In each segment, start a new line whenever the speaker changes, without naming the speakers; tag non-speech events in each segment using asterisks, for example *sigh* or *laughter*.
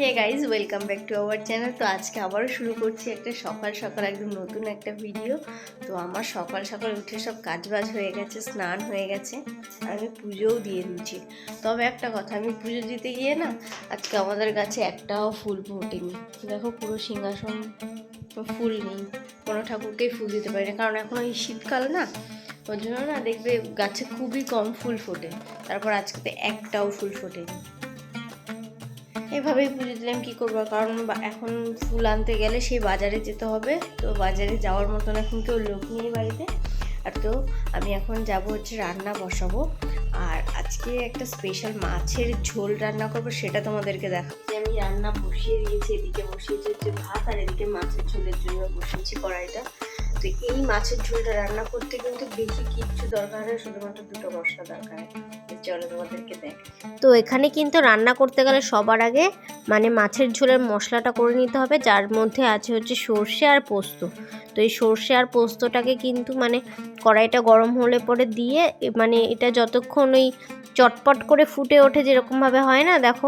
Hey guys welcome back to our channel তো আজকে আবারও শুরু করছি একটা সকাল সকাল একদম নতুন একটা ভিডিও তো আমার সকাল সকাল উঠে সব কাজবাজ হয়ে গেছে, স্নান হয়ে গেছে আমি পুজোও দিয়ে দিয়েছি। তবে একটা কথা, আমি পুজো দিতে গিয়ে না, আজকে আমাদের কাছে একটাও ফুল ফোটেনি। দেখো পুরো সিংহাসন ফুল নেই, কোনো ঠাকুরকেই ফুল দিতে পারি না কারণ এখন ওই শীতকাল না, ওর জন্য না দেখবে গাছে খুবই কম ফুল ফোটে। তারপর আজকে তো একটাও ফুল ফোটেনি। এভাবেই পুজো দিলাম, কী করব? কারণ এখন ফুল আনতে গেলে সেই বাজারে যেতে হবে। তো বাজারে যাওয়ার মতন এখন কেউ লোক নেই বাড়িতে। আর তো আমি এখন যাব হচ্ছে রান্না বসাবো। আর আজকে একটা স্পেশাল মাছের ঝোল রান্না করব, সেটা তোমাদেরকে দেখাচ্ছি আমি রান্না বসিয়ে দিয়েছি, এদিকে বসিয়েছি হচ্ছে ভাত, আর এদিকে মাছের ঝোলের জন্য বসিয়েছি কড়াইটা। তো এই মাছের ঝোলটা রান্না করতে কিন্তু বেশি কিচ্ছু দরকার হয়, শুধুমাত্র দুটো মশলা দরকার চলো তোমাদেরকে দেখ। তো এখানে কিন্তু রান্না করতে গেলে সবার আগে মানে মাছের ঝোলের মশলাটা করে নিতে হবে, যার মধ্যে আছে হচ্ছে সর্ষে আর পোস্ত। তো এই সর্ষে আর পোস্তটাকে কিন্তু মানে কড়াইটা গরম হলে পরে দিয়ে মানে এটা যতক্ষণ ওই চটপট করে ফুটে ওঠে যেরকমভাবে হয় না, দেখো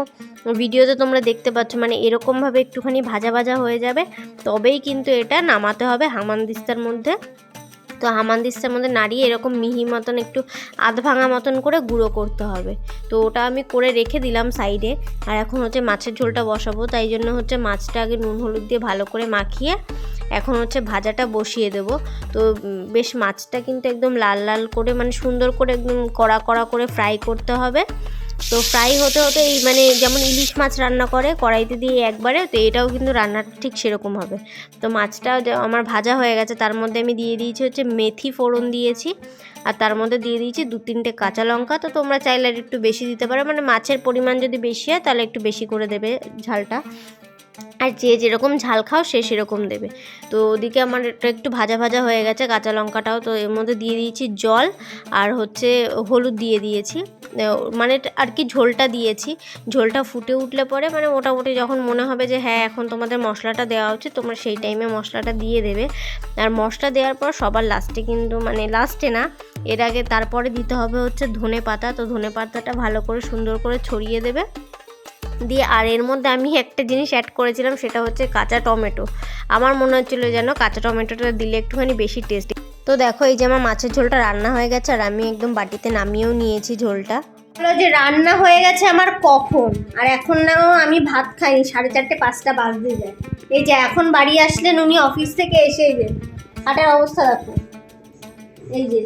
ভিডিওতে তোমরা দেখতে পাচ্ছ মানে এরকমভাবে একটুখানি ভাজা ভাজা হয়ে যাবে, তবেই কিন্তু এটা নামাতে হবে হামানদিস্তার মধ্যে। তো হামানদিস্তার মধ্যে নাড়িয়ে এরকম মিহি মতন একটু আধ ভাঙা মতন করে গুঁড়ো করতে হবে। তো ওটা আমি করে রেখে দিলাম সাইডে। আর এখন হচ্ছে মাছের ঝোলটা বসাবো, তাই জন্য হচ্ছে মাছটা আগে নুন হলুদ দিয়ে ভালো করে মাখিয়ে এখন হচ্ছে ভাজাটা বসিয়ে দেব। তো বেশ মাছটা কিন্তু একদম লাল লাল করে মানে সুন্দর করে একদম কড়া কড়া করে ফ্রাই করতে হবে। তো ফ্রাই হতে হতে এই মানে যেমন ইলিশ মাছ রান্না করে, কড়াইতে দিয়ে একবারে, তো এটাও কিন্তু রান্নাটা ঠিক সেরকম হবে। তো মাছটা আমার ভাজা হয়ে গেছে, তার মধ্যে আমি দিয়ে দিয়েছি হচ্ছে মেথি ফোড়ন দিয়েছি। আর তার মধ্যে দিয়ে দিয়েছি দু তিনটে কাঁচা লঙ্কা। তো তোমরা চাইলে একটু বেশি দিতে পারো মানে মাছের পরিমাণ যদি বেশি হয়, তাহলে একটু বেশি করে দেবে ঝালটা। আর যে যেরকম ঝাল খাও সে সেরকম দেবে। তো ওদিকে আমার একটু ভাজা ভাজা হয়ে গেছে, কাঁচা লঙ্কাটাও। তো এর মধ্যে দিয়ে দিয়েছি জল আর হচ্ছে হলুদ দিয়ে দিয়েছি। মানে আর কি ঝোলটা দিয়েছি। ঝোলটা ফুটে উঠলে পরে মানে মোটামুটি যখন মনে হবে যে হ্যাঁ এখন তোমাদের মশলাটা দেওয়া উচিত, তোমরা সেই টাইমে মশলাটা দিয়ে দেবে। আর মশলা দেওয়ার পর সবার লাস্টে কিন্তু মানে লাস্টে না, এর আগে তারপরে দিতে হবে হচ্ছে ধনে পাতা তো ধনে পাতাটা ভালো করে সুন্দর করে ছড়িয়ে দেবে। দিয়ে আর এর মধ্যে আমি একটা জিনিস অ্যাড করেছিলাম, সেটা হচ্ছে কাঁচা টমেটো। আমার মনে হচ্ছিল যেন কাঁচা টমেটোটা দিলে একটুখানি বেশি টেস্টি তো দেখো, এই যে আমার মাছের ঝোলটা রান্না হয়ে গেছে, আর আমি একদম বাটিতে নামিয়েও নিয়েছি ঝোলটা। হলো যে রান্না হয়ে গেছে আমার কখন? আর এখন নাও আমি ভাত খাইনি, সাড়ে চারটে পাঁচটা বাজতে যায়। এই যে এখন বাড়ি আসলেন, উনি অফিস থেকে এসে যে হাটের অবস্থা দেখো। এই যে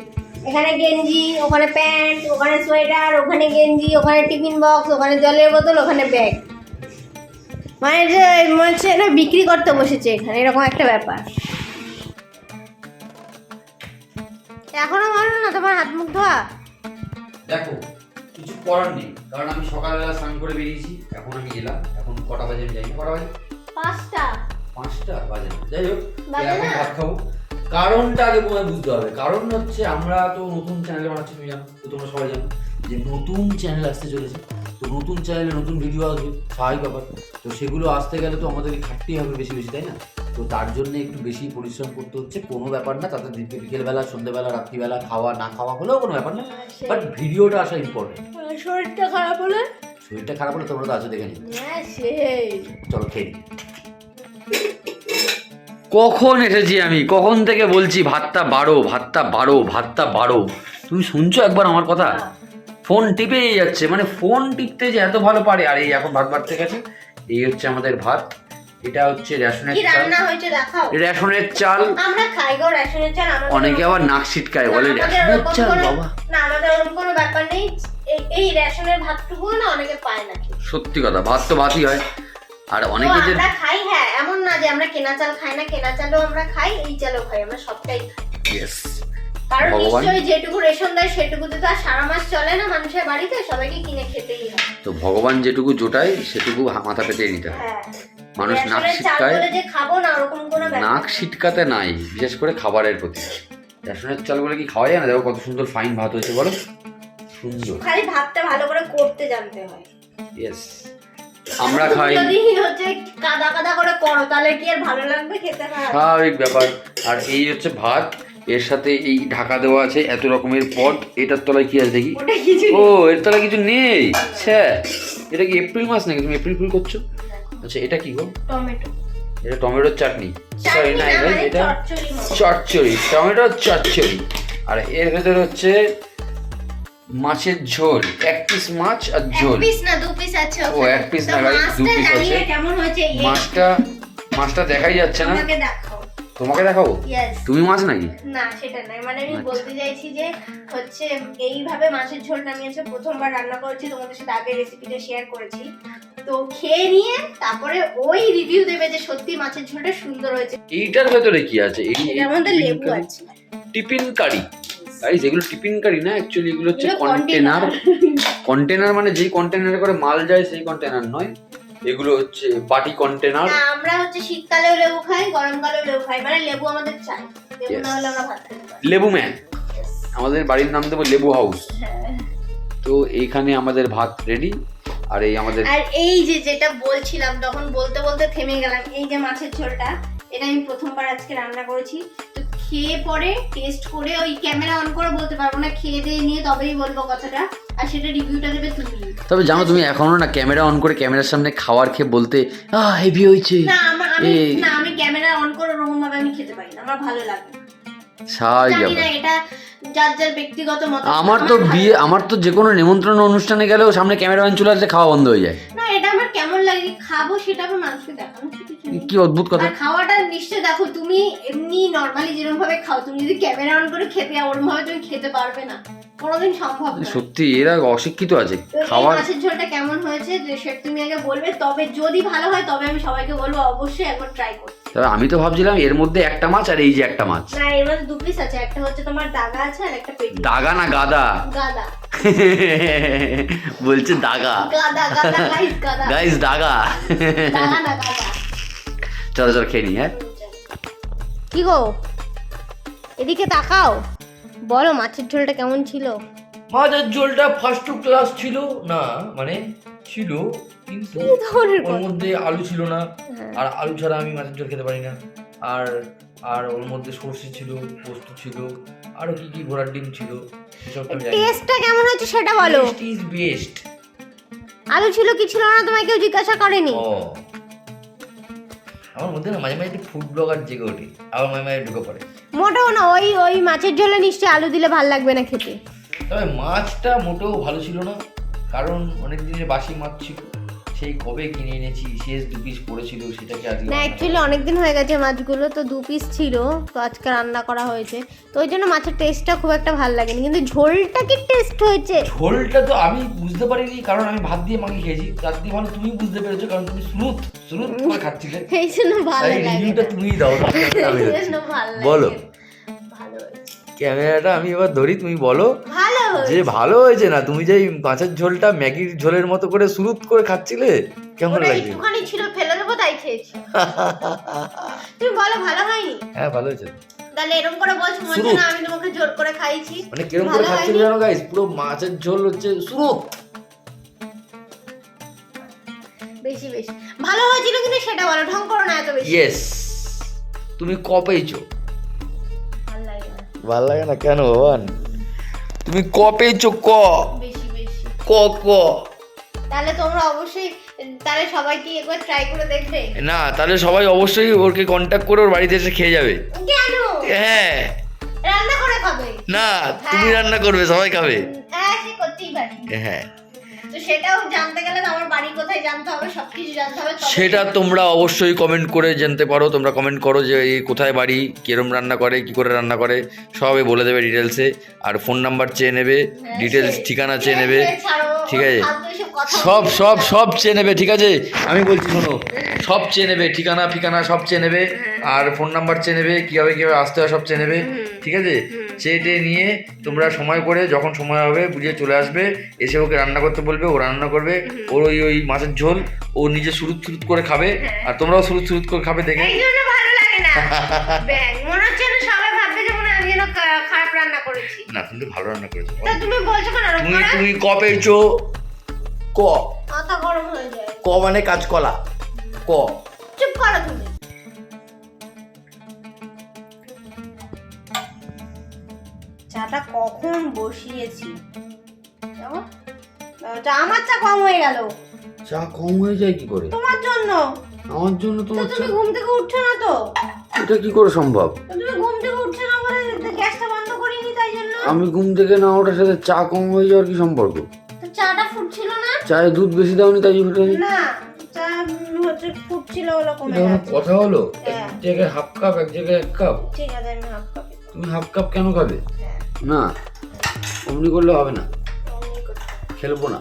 এখানে গেঞ্জি ওখানে প্যান্ট ওখানে সোয়েটার ওখানে গেঞ্জি ওখানে টিফিন বক্স ওখানে জলের বোতল ওখানে ব্যাগ। মানে যে মনে হচ্ছে না বিক্রি করতে বসেছে এখানে এরকম একটা ব্যাপার। এখনও বলো না তোমার হাত মুখ ধোয়া?
দেখো কিছু করার নেই কারণ আমি সকালবেলা স্নান করে বেরিয়েছি এখন আমি এলাম এখন কটা বাজে আমি যাই কটা বাজে?
পাঁচটা।
পাঁচটা বাজে যাই হোক এখন ভাত খাব। কারণটা আগে তোমায় বুঝতে হবে। কারণ হচ্ছে আমরা তো নতুন চ্যানেল বানাচ্ছি তুমি জানো তো তোমরা সবাই জানো যে নতুন চ্যানেল আসতে চলেছে। তো নতুন চ্যানেলে নতুন ভিডিও আসবে স্বাভাবিক ব্যাপার। তো সেগুলো আসতে গেলে তো আমাদেরকে খাটতেই হবে বেশি বেশি তাই না? তো তার জন্য একটু বেশি পরিশ্রম করতে হচ্ছে। কোনো ব্যাপার না তাতে বিকে- বিকেলবেলা সন্ধ্যেবেলা রাত্রিবেলা খাওয়া না খাওয়া হলেও কোনো ব্যাপার না। বাট ভিডিওটা আসা ইম্পর্টেন্ট
শরীরটা খারাপ হলে?
শরীরটা খারাপ হলে তোমরা তো আছো দেখে নিও।
হ্যাঁ
চলো খেয়ে। কখন এসেছি আমি? কখন থেকে বলছি ভাতটা বাড়ো ভাতটা বাড়ো ভাতটা বাড়ো তুমি শুনছো একবার আমার কথা? ফোন টিপেই যাচ্ছে মানে ফোন টিপতে যে এত ভালো পারে। আর এই এখন ভাত বাড়তে গেছে। এই হচ্ছে আমাদের ভাত। এটা হচ্ছে রেশনের চাল। রেশনের চাল।
আমরা খাই গো রেশনের চাল
অনেকে আবার নাক ছিটকায় বলে রেশনের চাল বাবা।
না আমাদের ওরকম কোনো ব্যাপার নেই। এই- রেশনের ভাতটুকু না অনেকে পায় না
সত্যি কথা ভাত তো ভাতই হয়। আর অনেকে যে
খাই হ্যাঁ না যে আমরা কেনা চাল খাই না কেনা চালও আমরা খাই এই চালও খাই আমরা সবটাই খাই. কারণ নিশ্চয়ই যেটুকু রেশন দেয় সেটুকুতে তো আর সারা মাস চলে না মানুষের বাড়িতে সবাইকে কিনে খেতেই হয়।
তো ভগবান যেটুকু জোটায় সেটুকু মাথা পেতে নিতে হয়।
হ্যাঁ।
মানুষ নাক ছিটকায় নাক ছিটকাতে নাই বিশেষ করে খাবারের প্রতি। রেশনের চাল বলে কি খাওয়া যায় না? দেখো কত সুন্দর ফাইন ভাত হয়েছে বলো। সুন্দর।
খালি ভাতটা ভালো করে করতে জানতে হয়।
ইয়েস আমরা খাই।
কাদা কাদা করে করো তাহলে কি আর ভালো লাগবে খেতে? হয়।
স্বাভাবিক ব্যাপার। আর এই হচ্ছে ভাত এর সাথে এই ঢাকা দেওয়া আছে এত রকমের পট এটার তলায় কি আছে দেখি? ও এর তলায় কিছু নেই? ছ্যা এটা কি এপ্রিল মাস নাকি? তুমি এপ্রিল ফুল করছ? আচ্ছা এটা কি গো?
টমেটো।
এটা টমেটোর চাটনি। সরি না এটা
মানে। চচ্চড়ি
টমেটোর চচ্চড়ি। আর এর ভেতরে হচ্ছে মাছের ঝোল এক পিস মাছ আর ঝোল।
পিস না দু পিস আছে
ও, এক
তো
না, guys, দু
জানি
আছে।
কেমন হয়েছে
মাছটা মাছটা দেখাই যাচ্ছে না।
তোমাকে দেখাও।
তোমাকে দেখাবো? তুমি মাছ নাকি?
না সেটা নয়। মানে আমি
আচ্ছা।
বলতে চাইছি যে হচ্ছে এইভাবে মাছের ঝোলটা আমি হচ্ছে প্রথমবার রান্না করেছি তোমাদের সাথে আগে রেসিপিটা শেয়ার করেছি। তো খেয়ে নিয়ে তারপরে ওই রিভিউ দেবে যে সত্যি মাছের ঝোলটা সুন্দর হয়েছে।
এইটার ভেতরে কি আছে? এই
মধ্যে লেবু আছে।
Tiffin curry. গাইস এগুলো টিফিন কারি না অ্যাকচুয়ালি এগুলো হচ্ছে কন্টেনার কন্টেনার মানে যেই কন্টেনারে করে মাল যায় সেই কন্টেনার নয়। এগুলো হচ্ছে বাটি কন্টেনার
আমরা হচ্ছে শীতকালেও লেবু খাই গরমকালেও লেবু খাই। মানে লেবু আমাদের চাই। লেবু না হলে আমরা ভাত
লেবু ম্যান আমাদের বাড়ির নাম দেবো লেবু হাউস
হ্যাঁ।
তো এইখানে আমাদের ভাত রেডি আর এই আমাদের
আর এই যে যেটা বলছিলাম তখন বলতে বলতে থেমে গেলাম। এই যে মাছের ঝোলটা এটা আমি প্রথমবার আজকে রান্না করেছি। তো খেয়ে পরে টেস্ট করে ওই ক্যামেরা অন করে বলতে পারব না খেয়ে দিয়ে নিয়ে তবেই বলব কথাটা। আর সেটা রিভিউটা দেবে তুমি।
তবে জানো তুমি এখনও না ক্যামেরা অন করে ক্যামেরার সামনে খাবার খেয়ে বলতে আহ হেভি হয়েছে।
না আমার আমি না আমি ক্যামেরা অন করে ওরকম ভাবে আমি খেতে পারি না আমার ভালো লাগে না। না এটা যার যার ব্যক্তিগত মত
আমার তো বিয়ে আমার তো যে কোনো নিমন্ত্রণ অনুষ্ঠানে গেলেও সামনে ক্যামেরাম্যান চলে আসলে খাওয়া বন্ধ হয়ে যায়।
না এটা আমার কেমন লাগে খাব সেটা আমার মানুষকে দেখানো।
কি অদ্ভুত কথা।
খাওয়াটা নিশ্চয় দেখো তুমি এমনি নর্মালি যেরকম ভাবে খাও তুমি যদি ক্যামেরা অন করে খেতে ওরকম ভাবে তুমি খেতে পারবে না। কোনোদিন সম্ভব না।
সত্যি এরা অশিক্ষিত আছে। খাওয়ার
মাছের ঝোলটা কেমন হয়েছে যে সেটা তুমি আগে বলবে তবে যদি ভালো হয় তবে আমি সবাইকে বলব অবশ্যই একবার ট্রাই করতে।
তবে আমি তো ভাবছিলাম এর মধ্যে একটা মাছ আর এই যে একটা মাছ।
না এর মধ্যে দু পিস আছে একটা হচ্ছে তোমার দাগা আছে আর একটা পেটি।
দাগা না গাদা?
গাদা।
বলছে দাগা।
গাদা গাদা গাইস
দাগা।
দাগা না গাদা।
চলো চলো খেয়ে নি হ্যাঁ
কি গো? এদিকে তাকাও। বলো মাছের ঝোলটা কেমন ছিল?
মাছের ঝোলটা ফার্স্ট ক্লাস ছিল। না মানে ছিল কিন্তু
কি ধরনের
ওর
কথা?
মধ্যে আলু ছিল না।
হ্যাঁ।
আর আলু ছাড়া আমি মাছের ঝোল খেতে পারি না। আর আর ওর মধ্যে সর্ষে ছিল পোস্ত ছিল আরও কি কি ঘোড়ার ডিম ছিল সেসব আমি জানি
টেস্টটা কেমন হচ্ছে সেটা বলো।
ইজ বেস্ট
আলু ছিল কি ছিল না তোমায় কেউ জিজ্ঞাসা করেনি?
ও। আমার মধ্যে না মাঝে মাঝে একটু ফুড ব্লগার জেগে ওঠে আবার মাঝে মাঝে ঢুকে পড়ে।
মোটেও না ওই ওই মাছের ঝোলে নিশ্চয়ই আলু দিলে ভালো লাগবে না খেতে।
তবে মাছটা মোটেও ভালো ছিল না কারণ অনেক দিনের বাসি মাছ ছিল। সেই কবে কিনে এনেছি শেষ দু পিস পড়েছিল সেটাকে আজকে
না অ্যাকচুয়ালি অনেক দিন হয়ে গেছে মাছগুলো তো দু পিস ছিল তো আজকে রান্না করা হয়েছে। তো ওই জন্য মাছের টেস্টটা খুব একটা ভালো লাগেনি কিন্তু ঝোলটা কি টেস্ট হয়েছে?
ঝোলটা তো আমি বুঝতে পারিনি কারণ আমি ভাত দিয়ে মাকে খেয়েছি। তার দিয়ে ভালো তুমি বুঝতে পেরেছ কারণ তুমি স্মুথ স্মুথ করে খাচ্ছিলে
এই জন্য ভালো লাগে
রিভিউটা তুমিই দাও বলো। ক্যামেরাটা আমি এবার ধরি তুমি বলো।
ভালো
যে ভালো হয়েছে না তুমি যে এই মাছের ঝোলটা ম্যাগির ঝোলের মতো করে স্মুথ করে খাচ্ছিলে কেমন
ওটা
লাগে
একটুখানি ছিল ফেলে দেবো তাই খেয়েছি। তুমি বলো ভালো হয়নি?
হ্যাঁ ভালো হয়েছে।
তাহলে এরকম করে বলছো মনে না আমি তোমাকে জোর করে খাইছি।
মানে কীরকম করে খাচ্ছিলে জানো গাইস পুরো মাছের ঝোল হচ্ছে স্মুথ
বেশি বেশি। ভালো হয়েছিল কিন্তু সেটা বলো ঢং করো না এত বেশি।
ইয়েস তুমি ক পেয়েছ
ভালো
ভালো লাগে না কেন ভগবান? তুমি ক পেয়েছ ক?
বেশি বেশি।
ক ক?
তাহলে তোমরা অবশ্যই তাহলে সবাই কি একবার ট্রাই করে দেখবে।
না তাহলে সবাই অবশ্যই ওকে কন্ট্যাক্ট করে ওর বাড়িতে এসে খেয়ে যাবে।
কেন?
হ্যাঁ।
রান্না করে খাবে?
না তুমি রান্না করবে সবাই খাবে।
হ্যাঁ সে করতেই পারে।
হ্যাঁ।
তো সেটাও জানতে গেলে আমার বাড়ি কোথায় জানতে হবে সবকিছু জানতে হবে
সেটা তোমরা অবশ্যই কমেন্ট করে জানতে পারো তোমরা কমেন্ট করো যে এই কোথায় বাড়ি কিরম রান্না করে কি করে রান্না করে সবই বলে দেবে ডিটেলসে আর ফোন নাম্বার চেয়ে নেবে
হ্যাঁ,
ডিটেলস ঠিকানা চেয়ে নেবে ঠিক আছে? সব সব সব চেয়ে নেবে ঠিক আছে? আমি বলছি শোনো সব চেয়ে নেবে ঠিকানা ফিকানা সব চেয়ে নেবে আর ফোন নাম্বার চেয়ে নেবে কীভাবে কীভাবে আসতে হয় সব চেয়ে নেবে ঠিক আছে? চেয়ে নিয়ে তোমরা সময় করে যখন সময় হবে বুঝিয়ে চলে আসবে এসে ওকে রান্না করতে বলবে ও রান্না করবে ওর ওই ওই মাছের ঝোল ও নিজে সুরুত সুরুত করে খাবে আর তোমরাও সুরুত সুরুত করে খাবে দেখে।
না। *laughs* হয়
কিন্তু ভালো রান্না করেছ।
তুমি বলছো কেন
তুমি তুমি ক পেয়েছ ক।
মাথা গরম হয়ে যায়।
ক মানে কাঁচকলা। ক।
চুপ করো তুমি। চাটা কখন বসিয়েছি? চা আমার চা কম হয়ে গেল।
চা কম হয়ে যায় কি করে?
তোমার জন্য।
আমার জন্য তোমার
তুমি ঘুম থেকে উঠছো না তো?
এটা কি করে সম্ভব?
তুমি ঘুম থেকে উঠছো না বলে গ্যাসটা বন্ধ করিনি তাই জন্য?
আমি ঘুম থেকে না ওঠার সাথে চা কম হয়ে যাওয়ার কি সম্পর্ক?
চাটা ফুটছিল না?
চায়ে দুধ বেশি দাওনি তাই ফুটেনি?
না চা হচ্ছে ফুটছিল ওগুলো কমে গেছে।
কথা হলো?
হ্যাঁ।
এক জায়গায় হাফ কাপ এক জায়গায় এক কাপ?
ঠিক আছে আমি হাফ কাপ।
তুমি হাফ কাপ কেন খাবে?
হ্যাঁ।
না অমনি করলে হবে না। খেলব না।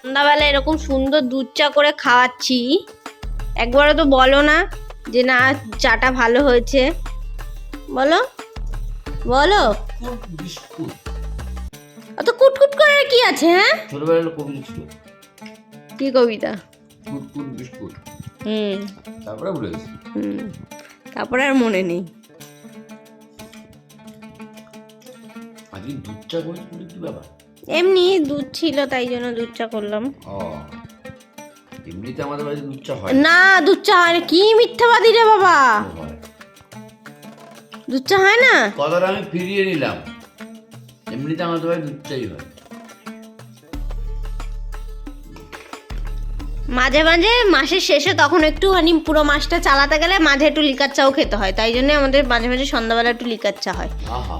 সন্ধ্যাবেলা এরকম সুন্দর দুধ চা করে খাওয়াচ্ছি। একবারও তো বলো না যে না চাটা ভালো হয়েছে। বলো বলো। অত কুটকুট করে কি আছে হ্যাঁ? কি কবিতা?
কুটকুট বিস্কুট।
হুম।
তারপরে ভুলে গেছি।
হুম। তারপরে আর মনে নেই।
আজকে দুধ চা করেছি বলে কি ব্যাপার?
এমনি দুধ ছিল তাই জন্য দুধ চা করলাম।
ও এমনিতে আমাদের বাড়িতে দুধ চা হয়
না। দুধ চা হয় না। কি মিথ্যাবাদী রে বাবা! দুধ চা হয় না?
কথাটা আমি ফিরিয়ে নিলাম। এমনিতে আমাদের বাড়ি দুধ চাই হয়।
মাঝে মাঝে মাসের শেষে তখন একটুখানি পুরো মাসটা চালাতে গেলে মাঝে একটু লিকার চাও খেতে হয়। তাই জন্য আমাদের মাঝে মাঝে সন্ধ্যাবেলা একটু লিকার চা হয়।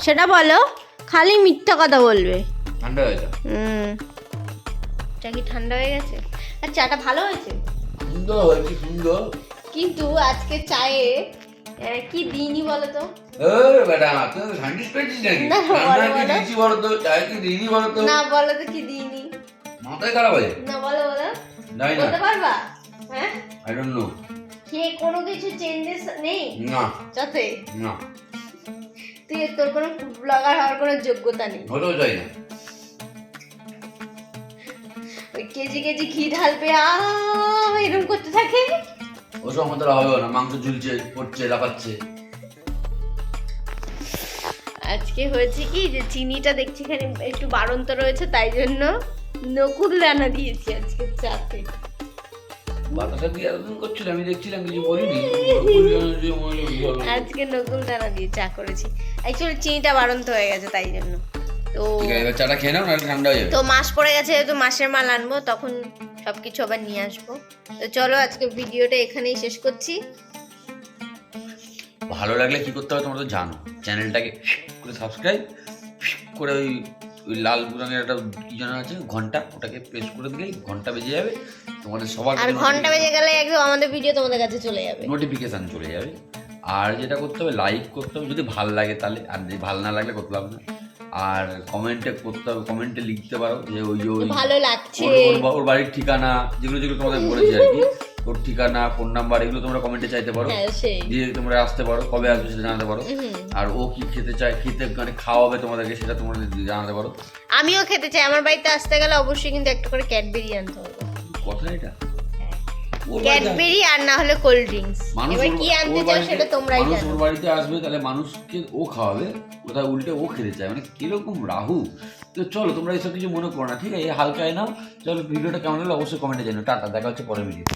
সেটা বলো খালি মিথ্যা কথা বলবে।
ঠান্ডা হয়ে যায়
হুম। চা কি ঠান্ডা হয়ে গেছে? আর চাটা ভালো হয়েছে?
সুন্দর হয়েছে সুন্দর।
কিন্তু আজকে চায়ে আহ, কি দিইনি বলো তো
এ বেটা তুই সাইন্টিস্ট পেয়েছিস নাকি?
না, বলো,
ঠান্ডা কি
বলো।
দিয়েছি বলো। তো চায় কি দিইনি
না বলো তো কি দিইনি।
মাথায় খারাপ আছে?
না বলো বলো।
জানি না।
বলতে পারবা? হ্যাঁ?
আই ডোন্ট নো
খেয়ে কোনো কিছু চেঞ্জেস নেই?
না।
যাতে?
না।
তুই তোর কোনো ফুড ব্লগার হওয়ার কোনো যোগ্যতা নেই।
চাই না।
ওই কেজি কেজি ঘি ঢালবে আ এরকম করতে থাকে?
ওসব আমাদের হবেও না মাংস ঝুলছে পড়ছে লাফাচ্ছে।
আজকে হয়েছে কি যে চিনিটা দেখছি এখানে একটু বাড়ন্ত রয়েছে তাই জন্য নকুল দানা দিয়েছি আজকে চাতে।
বাতাসা দিয়ে এতদিন করছিল আমি দেখছিলাম কিছু বলিনি।
আজকে নকুল দানা দিয়ে চা করেছি। অ্যাকচুয়ালি চিনিটা বাড়ন্ত হয়ে গেছে তাই জন্য। তো
এবার চাটা খেয়ে নাও নাহলে ঠান্ডা হয়ে যাবে।
তো মাস পড়ে গেছে তো মাসের মাল আনব তখন সব কিছু আবার নিয়ে আসব। তো চলো আজকে ভিডিওটা এখানেই শেষ করছি।
ভালো লাগলে কি করতে হবে তোমরা তো জানো। চ্যানেলটাকে করে সাবস্ক্রাইব করে ওই ওই লাল রঙের একটা কি যেন আছে ঘণ্টা ওটাকে প্রেস করে দিলেই ঘণ্টা বেজে যাবে। তোমাদের সবার
আর ঘণ্টা বেজে গেলে একদম আমাদের ভিডিও তোমাদের কাছে চলে যাবে।
নোটিফিকেশান চলে যাবে। আর যেটা করতে হবে লাইক করতে হবে যদি ভালো লাগে তাহলে আর যদি ভালো না লাগলে করতে হবে না। আর কমেন্টে করতে হবে কমেন্টে লিখতে পারো যে ওই ওই
ভালো লাগছে।
ওর বাড়ির ঠিকানা যেগুলো যেগুলো তোমাদের বলেছি আর কি। ওর ঠিকানা ফোন নাম্বার এগুলো তোমরা কমেন্টে চাইতে পারো।
হ্যাঁ
দিয়ে তোমরা আসতে পারো কবে আসবে সেটা জানাতে পারো। আর ও কি খেতে চায় খেতে মানে খাওয়াবে তোমাদেরকে সেটা তোমরা জানাতে পারো।
আমিও খেতে চাই আমার বাড়িতে আসতে গেলে অবশ্যই কিন্তু একটা করে ক্যাডবেরি আনতে হবে।
কথা এটা?
ক্যাডবেরি আর না হলে কোল্ড ড্রিঙ্কস এবার কি আনতে চাও সেটা তোমরাই জানো।
ওর বাড়িতে আসবে তাহলে মানুষকে ও খাওয়াবে কোথাও উল্টে ও খেতে চায়। মানে কীরকম রাহু? তো চলো তোমরা এসব কিছু মনে করো না ঠিক আছে? হালকায় নাও। চলো ভিডিওটা কেমন হলো অবশ্যই কমেন্টে জানো টাটা দেখা হচ্ছে পরের ভিডিও